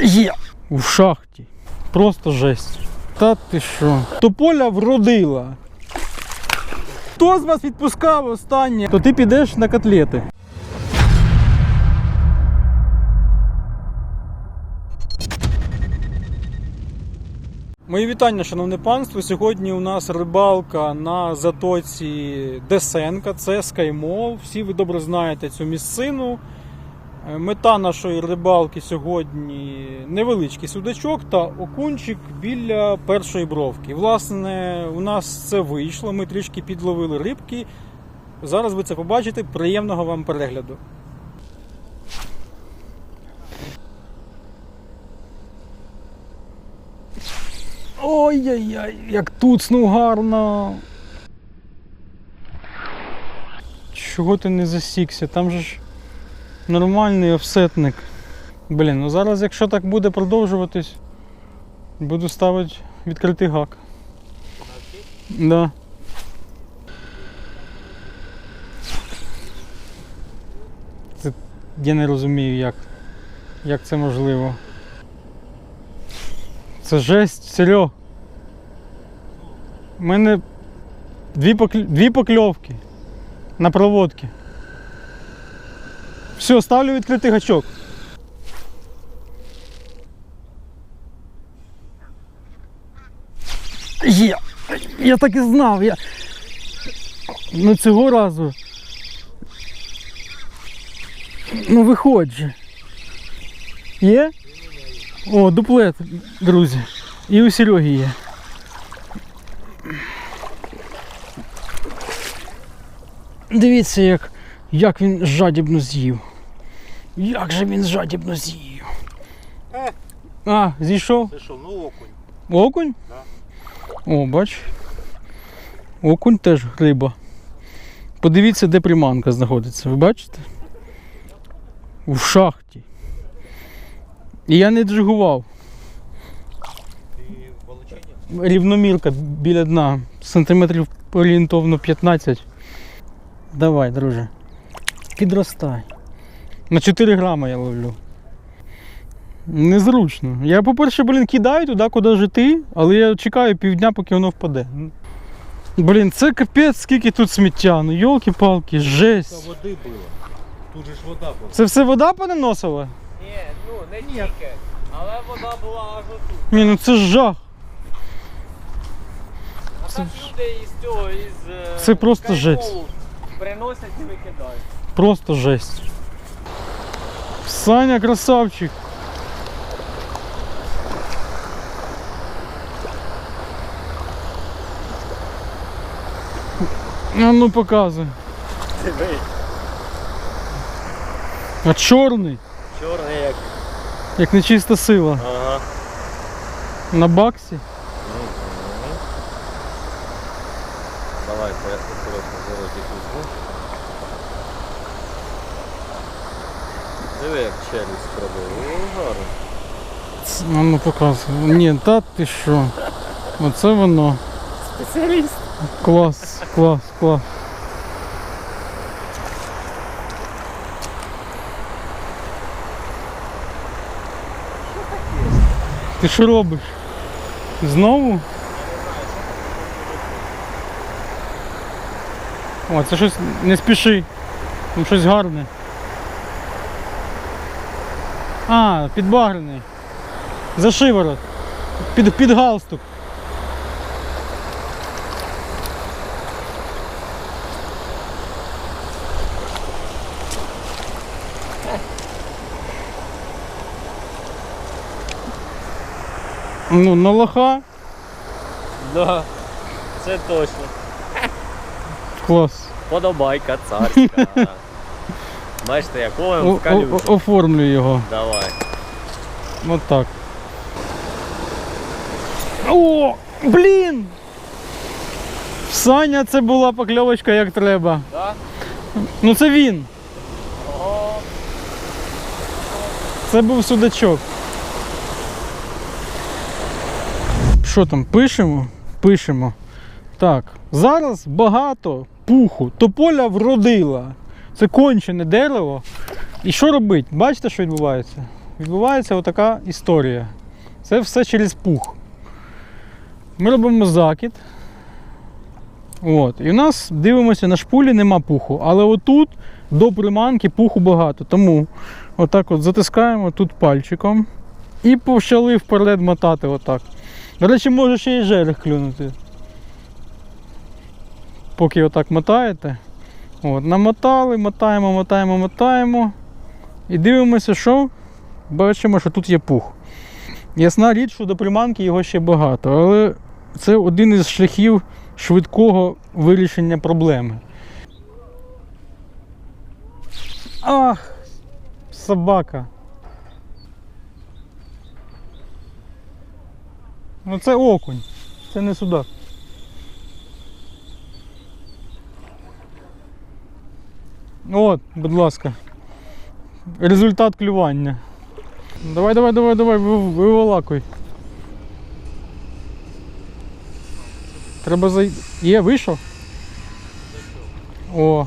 Є! У шахті. Просто жесть. Та ти що? Тополя вродила. Хто з вас відпускав останнє? То ти підеш на котлети. Мої вітання, шановне панство. Сьогодні у нас рибалка на затоці Десенка, це Скаймол. Всі ви добре знаєте цю місцину. Е, Мета нашої рибалки сьогодні невеличкий судачок та окунчик біля першої бровки. Власне, у нас це вийшло. Ми трішки підловили рибки. Зараз ви це побачите. Приємного вам перегляду. Ой-яй-яй, як туцнув гарно. Чого ти не засікся? Там же ж нормальний офсетник. Блін, ну зараз, якщо так буде продовжуватись, буду ставити відкритий гак. Да. Це я не розумію, як, як це можливо. Це жесть, Серьо. У мене дві, покль... дві покльовки на проводки. Все, ставлю відкритий гачок. Є! Я так і знав. Я... Ну цього разу. Ну виходь же. Є? О, дуплет, друзі. І у Сереги є. Дивіться, як, як він жадібно з'їв. Як же він жадібно з'їв. Е. А, зійшов? Що, ну окунь. Окунь? О, бач. Окунь теж риба. Подивіться, де приманка знаходиться. Ви бачите? У шахті. І я не джигував. В? Рівномірка біля дна. Сантиметрів орієнтовно 15. Давай, друже. Підростай. На 4 грама я ловлю. Незручно. Я, по-перше, блін, кидаю туди, куди жити, але я чекаю півдня, поки воно впаде. Блін, це капець, скільки тут сміття. Ну йолки-палки, Та жесть. води було. Тут же ж вода була. Це все вода понаносила? Ні, ну не тільки. Але вода була аж отут. Ні, ну це ж жах. А так люди із цього, із е, Це просто жесть. Приносять і викидають. Просто жесть. Саня красавчик. А ну. Диви. А чорний, Чорний як. як нечиста сила. Ага. На баксі. Давай, я воротик візьму. Диви, як челюсть пробив. О, гарно. А ну показуй. Ні, та ти що? Оце воно. Спеціаліст. Клас, клас, клас. Ти що робиш? Знову? О, це щось не спіши. Там щось гарне. А, підбагрений. За шиворот. Під, під галстук. Ну, на лоха. Да. Це точно. Клас. Подобайка царська. Бачите, як ловимо в калюжу. оформлю його. Давай. От так. О, блін! Саня це була покльовочка як треба. Да? Ну це він. О, Це був судачок. Що там, пишемо? Пишемо. Так, зараз багато пуху. Тополя вродила. Це кончене дерево. І що робить? Бачите, що відбувається? відбувається отака історія. Це все через пух. Ми робимо закид. От. І у нас дивимося на шпулі, нема пуху. Але отут до приманки пуху багато. Тому отак от затискаємо тут пальчиком і почали вперед мотати отак. До речі, може ще й жерех клюнути. Поки отак мотаєте. От, намотали, мотаємо, мотаємо, мотаємо. І дивимося, що бачимо, що тут є пух. Ясна річ, що до приманки його ще багато, але це один із шляхів швидкого вирішення проблеми. Ах, собака. Ну це окунь, це не судак. От, будь ласка. Результат клювання. Давай, давай, давай, давай, ви- виволакуй. Треба зай... Є, вийшов? О.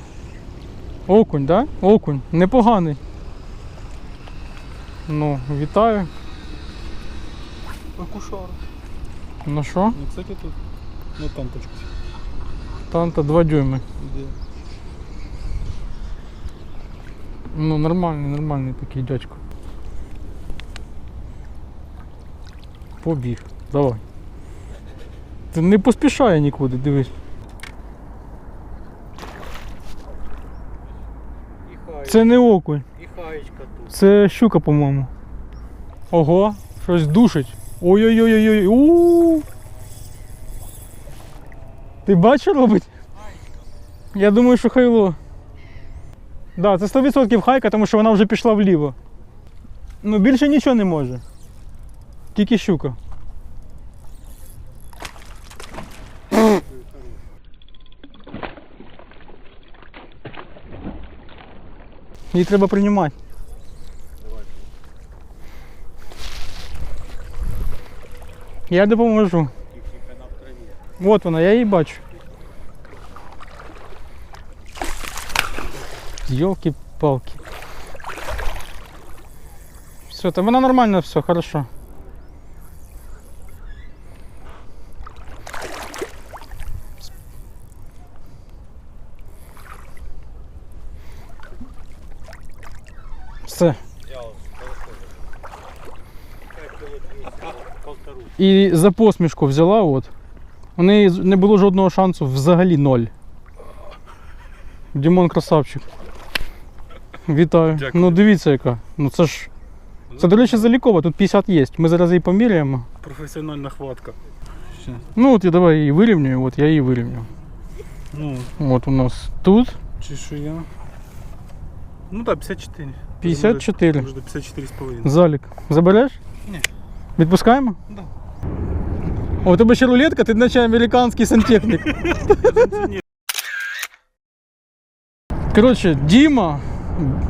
Окунь, так? Да? Окунь. Непоганий. Ну, вітаю. Акушар. Ну що? Ну, кстати, тут на танточку. Танта 2 дюйми. Де? Ну, нормальний, нормальний такий дядько. Побіг. Давай. Ти не поспішає нікуди, дивись. Це не окунь, це щука, по-моєму. Ого, щось душить. Ой-ой-ой-ой. у Ти бачиш робить? Я думаю, що хайло. Да, це 100% хайка, тому що вона вже пішла вліво. Ну більше нічого не може. Тільки щука. Її треба приймати. Я допоможу. Тільки на в траві. От вона, я її бачу. Йолки-палки. Все, там вона нормально, все, хорошо. Все. Я ось переходжу. П'ять кіло двісті. Полтору. І за посмішку взяла, от. У неї з- не було жодного шансу взагалі ноль. Дімон красавчик. Вітаю. Дякую. Ну дивіться яка. Ну це ж. Це, до речі, залікова, тут 50 є. Ми зараз її поміряємо. Професіональна хватка. Ну от я давай її вирівнюю, от я її вирівнюю. Ну, От у нас тут чи що я? Ну так, 54. 54. Може 54,5. Залік. Забереш? Ні. Відпускаємо? Да. О, у тебе ще рулетка, ти наче американський сантехнік. Коротше, Діма,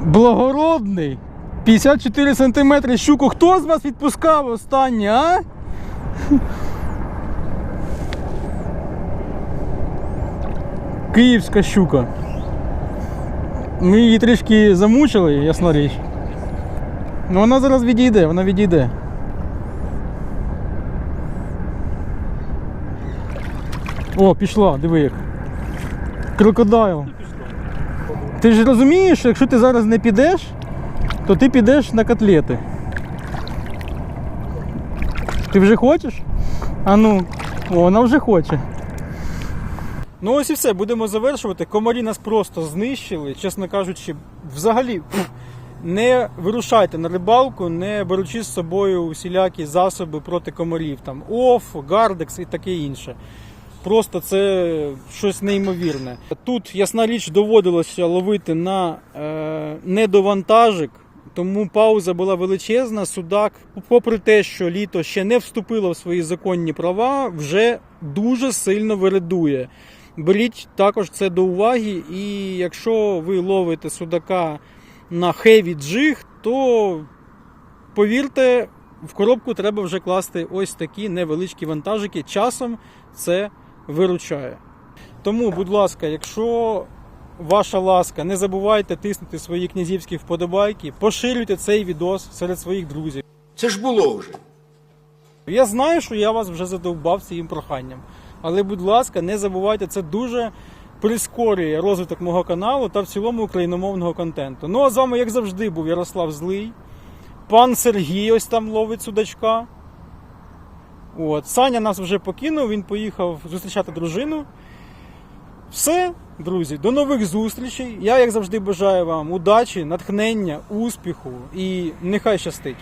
благородний, 54 сантиметри щуку. Хто з вас відпускав останнє, а? Київська щука. Ми її трішки замучили, ясна річ. Ну вона зараз відійде, вона відійде. О, пішла, диви як. Крокодайл. Ти ж розумієш, що якщо ти зараз не підеш, то ти підеш на котлети. Ти вже хочеш? А ну, вона вже хоче. Ну ось і все, будемо завершувати. Комарі нас просто знищили, чесно кажучи, взагалі. Не вирушайте на рибалку, не беручи з собою усілякі засоби проти комарів, там оф, гардекс і таке інше. Просто це щось неймовірне. Тут, ясна річ, доводилося ловити на е, недовантажик, тому пауза була величезна. Судак, попри те, що літо ще не вступило в свої законні права, вже дуже сильно виридує. Беріть також це до уваги, і якщо ви ловите судака на heavy джиг, то повірте, в коробку треба вже класти ось такі невеличкі вантажики. Часом це виручає. Тому, будь ласка, якщо ваша ласка, не забувайте тиснути свої князівські вподобайки, поширюйте цей відос серед своїх друзів. Це ж було вже. Я знаю, що я вас вже задовбав цим проханням. Але, будь ласка, не забувайте, це дуже прискорює розвиток мого каналу та в цілому україномовного контенту. Ну а з вами, як завжди, був Ярослав Злий. Пан Сергій ось там ловить судачка. От. Саня нас вже покинув, він поїхав зустрічати дружину. Все, друзі, до нових зустрічей. Я, як завжди, бажаю вам удачі, натхнення, успіху і нехай щастить.